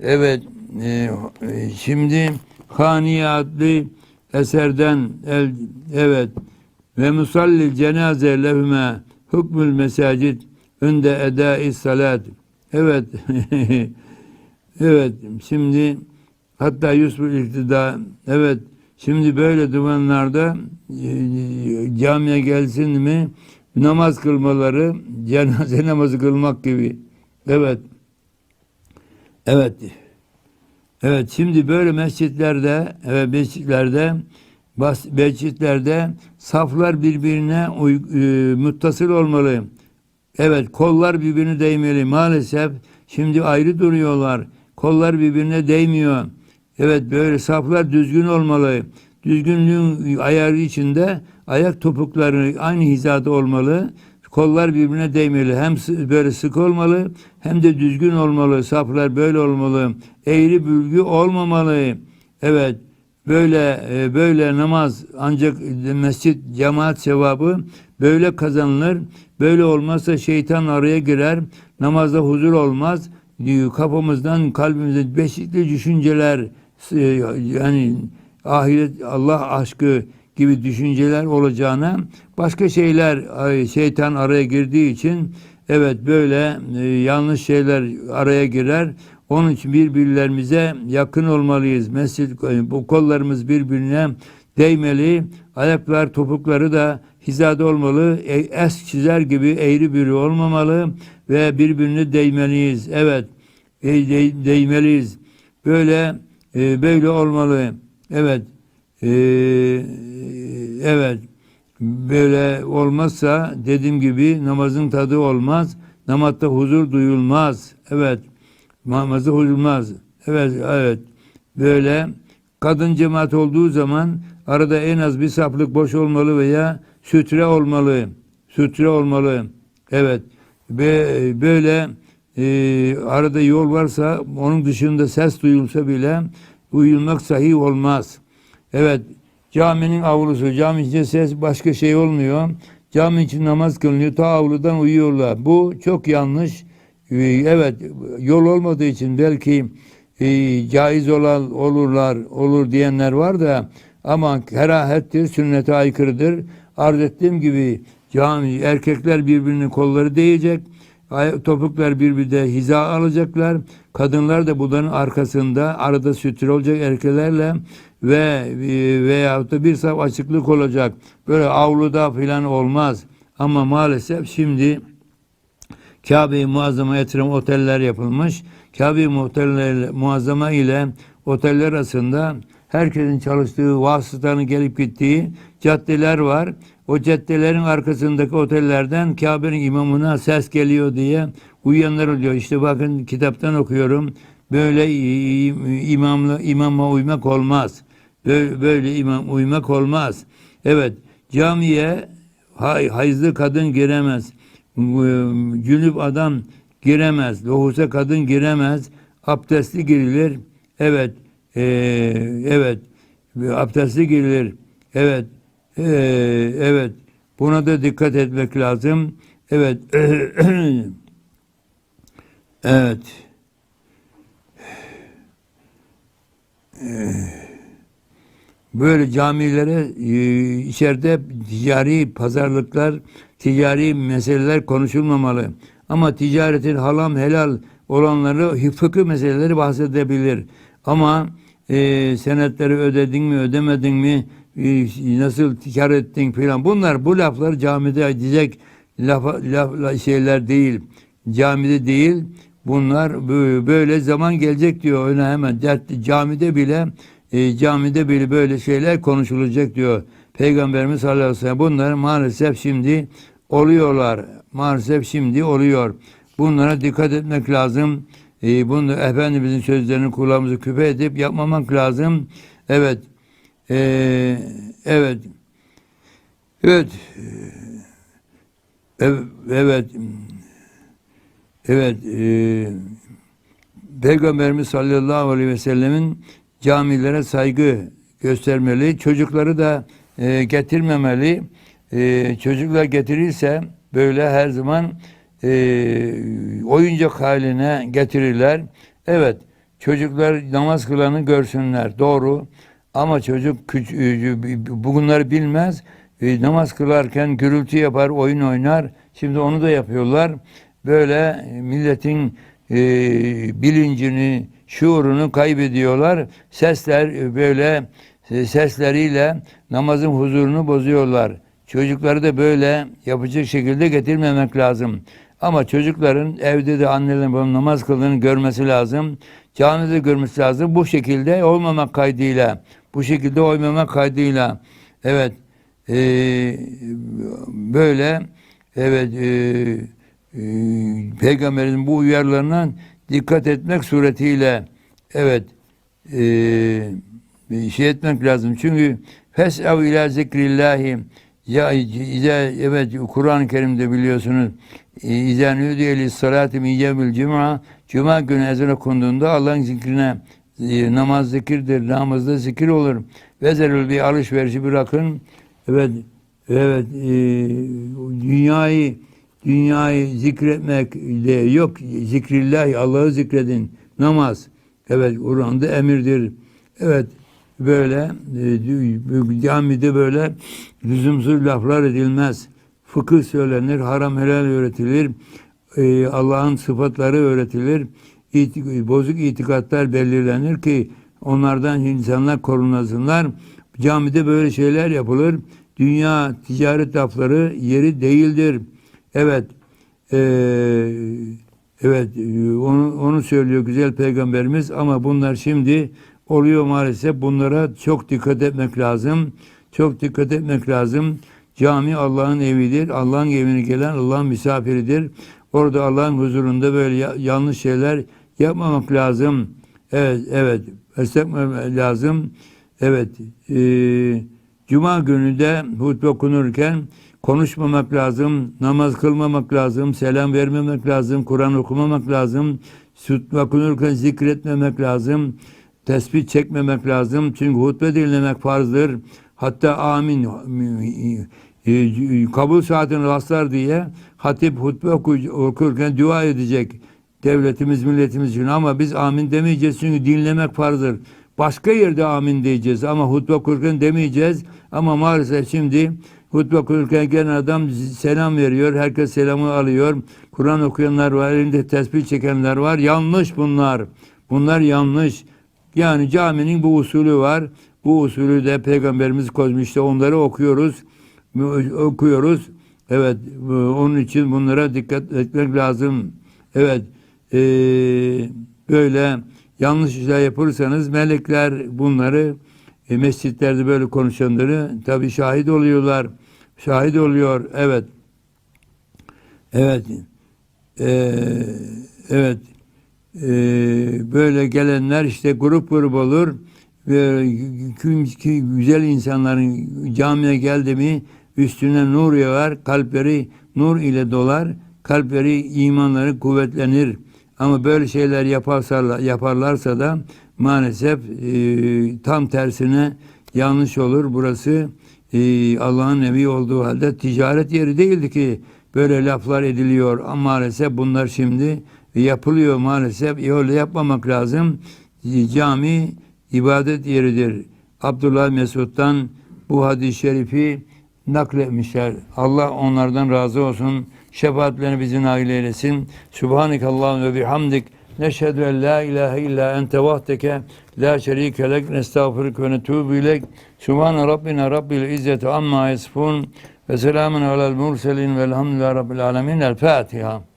Evet, e, e, şimdi Haniye adlı eserden el, evet ve musallil cenaze lehüme hukmül mesacid önde edai salat. Evet. evet. Şimdi hatta Yusuf iktida evet şimdi böyle dumanlarda e, camiye gelsin mi namaz kılmaları cenaze namazı kılmak gibi. Evet. Evet. Evet şimdi böyle mescitlerde evet mescitlerde bas, mescitlerde saflar birbirine uy, e, muttasıl olmalı. Evet kollar birbirine değmeli. Maalesef şimdi ayrı duruyorlar. Kollar birbirine değmiyor. Evet böyle saflar düzgün olmalı. Düzgünlüğün ayarı içinde ayak topukları aynı hizada olmalı. Kollar birbirine değmeli. Hem böyle sık olmalı hem de düzgün olmalı. Saflar böyle olmalı. Eğri bülgü olmamalı. Evet. Böyle e, böyle namaz ancak mescit cemaat sevabı böyle kazanılır. Böyle olmazsa şeytan araya girer. Namazda huzur olmaz. E, Kafamızdan kalbimizde beşikli düşünceler e, yani ahiret Allah aşkı gibi düşünceler olacağına başka şeyler şeytan araya girdiği için evet böyle e, yanlış şeyler araya girer. Onun için birbirlerimize yakın olmalıyız. Mescid bu kollarımız birbirine değmeli. Ayaklar, topukları da hizada olmalı. E, es çizer gibi eğri büğrü olmamalı ve birbirine değmeliyiz. Evet. e, de- değmeliyiz. Böyle e, böyle olmalı. Evet. E, evet. Böyle olmazsa dediğim gibi namazın tadı olmaz. Namazda huzur duyulmaz. Evet. Namazda huzur olmaz. Evet, evet. Böyle kadın cemaat olduğu zaman arada en az bir saflık boş olmalı veya sütre olmalı. Sütre olmalı. Evet. Ve böyle e, arada yol varsa onun dışında ses duyulsa bile uyulmak sahih olmaz. Evet. Caminin avlusu, cami içinde ses başka şey olmuyor. Cami için namaz kılınıyor. Ta avludan uyuyorlar. Bu çok yanlış. Ee, Evet, yol olmadığı için belki e, caiz olan olurlar, olur diyenler var da ama kerahettir, sünnete aykırıdır. Arz ettiğim gibi cami erkekler birbirinin kolları değecek. Topuklar birbirine hiza alacaklar. Kadınlar da bunların arkasında arada sütür olacak erkeklerle ve e, veyahut da bir saf açıklık olacak. Böyle avluda falan olmaz. Ama maalesef şimdi Kabe-i Muazzama yatırım oteller yapılmış. Kabe-i Muazzama ile oteller arasında herkesin çalıştığı, vasıtanın gelip gittiği caddeler var. O caddelerin arkasındaki otellerden Kabe'nin imamına ses geliyor diye uyuyanlar oluyor. İşte bakın kitaptan okuyorum. Böyle imamla, imama uymak olmaz. Böyle, böyle imam uymak olmaz. Evet, camiye hay, hayızlı kadın giremez. Cünüp adam giremez. Lohusa kadın giremez. Abdestli girilir. Evet. Ee, evet. Abdestli girilir. Evet. Ee, evet. Buna da dikkat etmek lazım. Evet. evet. böyle camilere e, içeride ticari pazarlıklar, ticari meseleler konuşulmamalı. Ama ticaretin halam helal olanları fıkıh meseleleri bahsedebilir. Ama e, senetleri ödedin mi ödemedin mi nasıl kar ettin filan bunlar bu laflar camide diyecek laf, laf, şeyler değil. Camide değil. Bunlar bö- böyle zaman gelecek diyor öyle hemen camide bile e, camide bile böyle şeyler konuşulacak diyor. Peygamberimiz sallallahu aleyhi ve sellem bunlar maalesef şimdi oluyorlar. Maalesef şimdi oluyor. Bunlara dikkat etmek lazım. E, bunu Efendimizin sözlerini kulağımızı küpe edip yapmamak lazım. Evet. E, evet. Evet. Evet. Evet. Evet. E, Peygamberimiz sallallahu aleyhi ve sellemin camilere saygı göstermeli. Çocukları da e, getirmemeli. E, çocuklar getirirse böyle her zaman e, oyuncak haline getirirler. Evet, çocuklar namaz kılanı görsünler. Doğru. Ama çocuk küç- e, bunları bilmez. E, namaz kılarken gürültü yapar, oyun oynar. Şimdi onu da yapıyorlar. Böyle e, milletin e, bilincini, şuurunu kaybediyorlar. Sesler e, böyle e, sesleriyle namazın huzurunu bozuyorlar. Çocukları da böyle yapacak şekilde getirmemek lazım. Ama çocukların evde de annelerin babanın namaz kıldığını görmesi lazım. Camide görmesi lazım. Bu şekilde olmamak kaydıyla. Bu şekilde oymamak kaydıyla. Evet. eee, böyle evet eee, eee, peygamberin bu uyarılarına dikkat etmek suretiyle evet eee şey etmek lazım. Çünkü fes'ev ila zikrillahi ya ize, evet Kur'an-ı Kerim'de biliyorsunuz nûdiye lissalâti min yevmil cuma Cuma günü ezan okunduğunda Allah'ın zikrine e, namaz zikirdir. Namazda zikir olur. Ve zerül bir alışverişi bırakın. Evet evet e, dünyayı dünyayı zikretmek de yok. Zikrillahi Allah'ı zikredin. Namaz. Evet Kur'an'da emirdir. Evet böyle e, camide böyle lüzumsuz laflar edilmez. Fıkıh söylenir, haram helal öğretilir. e, Allah'ın sıfatları öğretilir. İti- bozuk itikatlar belirlenir ki onlardan insanlar korunasınlar. Camide böyle şeyler yapılır. Dünya ticaret lafları yeri değildir. Evet. e, evet e, onu, onu söylüyor güzel peygamberimiz ama bunlar şimdi oluyor maalesef. Bunlara çok dikkat etmek lazım. Çok dikkat etmek lazım. Cami Allah'ın evidir. Allah'ın evine gelen Allah'ın misafiridir. Orada Allah'ın huzurunda böyle ya- yanlış şeyler yapmamak lazım. Evet, evet. Esnekmemek lazım. Evet. eee, Cuma günü de hutbe okunurken konuşmamak lazım, namaz kılmamak lazım, selam vermemek lazım, Kur'an okumamak lazım, hutbe okunurken zikretmemek lazım, tesbih çekmemek lazım. Çünkü hutbe dinlemek farzdır. Hatta amin e, kabul saatini rastlar diye hatip hutbe oku- okurken dua edecek devletimiz milletimiz için ama biz amin demeyeceğiz çünkü dinlemek farzdır. Başka yerde amin diyeceğiz ama hutbe okurken demeyeceğiz ama maalesef şimdi hutbe okurken gelen adam selam veriyor. Herkes selamı alıyor. Kur'an okuyanlar var, elinde tesbih çekenler var. Yanlış bunlar. Bunlar yanlış. Yani caminin bu usulü var. Bu usulü de peygamberimiz koymuş. İşte onları okuyoruz. Okuyoruz. Evet. Onun için bunlara dikkat etmek lazım. Evet. eee, böyle yanlış işler yapırsanız melekler bunları e, mescitlerde böyle konuşanları tabi şahit oluyorlar. Şahit oluyor. Evet. Evet. Eee, evet. Eee, böyle gelenler işte grup grup olur ve güzel insanların camiye geldi mi üstüne nur yağar, kalpleri nur ile dolar, kalpleri imanları kuvvetlenir. Ama böyle şeyler yaparsa, yaparlarsa da maalesef e, tam tersine yanlış olur. Burası e, Allah'ın evi olduğu halde ticaret yeri değildi ki böyle laflar ediliyor. Ama maalesef bunlar şimdi yapılıyor maalesef. Öyle yapmamak lazım. E, Cami ibadet yeridir. Abdullah Mesud'dan bu hadis-i şerifi nakletmişler. Allah onlardan razı olsun. Şefaatlerini bizi nail eylesin. Subhaneke Allahümme ve bihamdik. Neşhedü en la ilahe illa ente vahdeke la şerike lek nestağfiruke ve netubu ilek. Subhane Rabbina Rabbil izzeti amma yasifun ve selamun alel murselin velhamdülillahi Rabbil alemin. El Fatiha.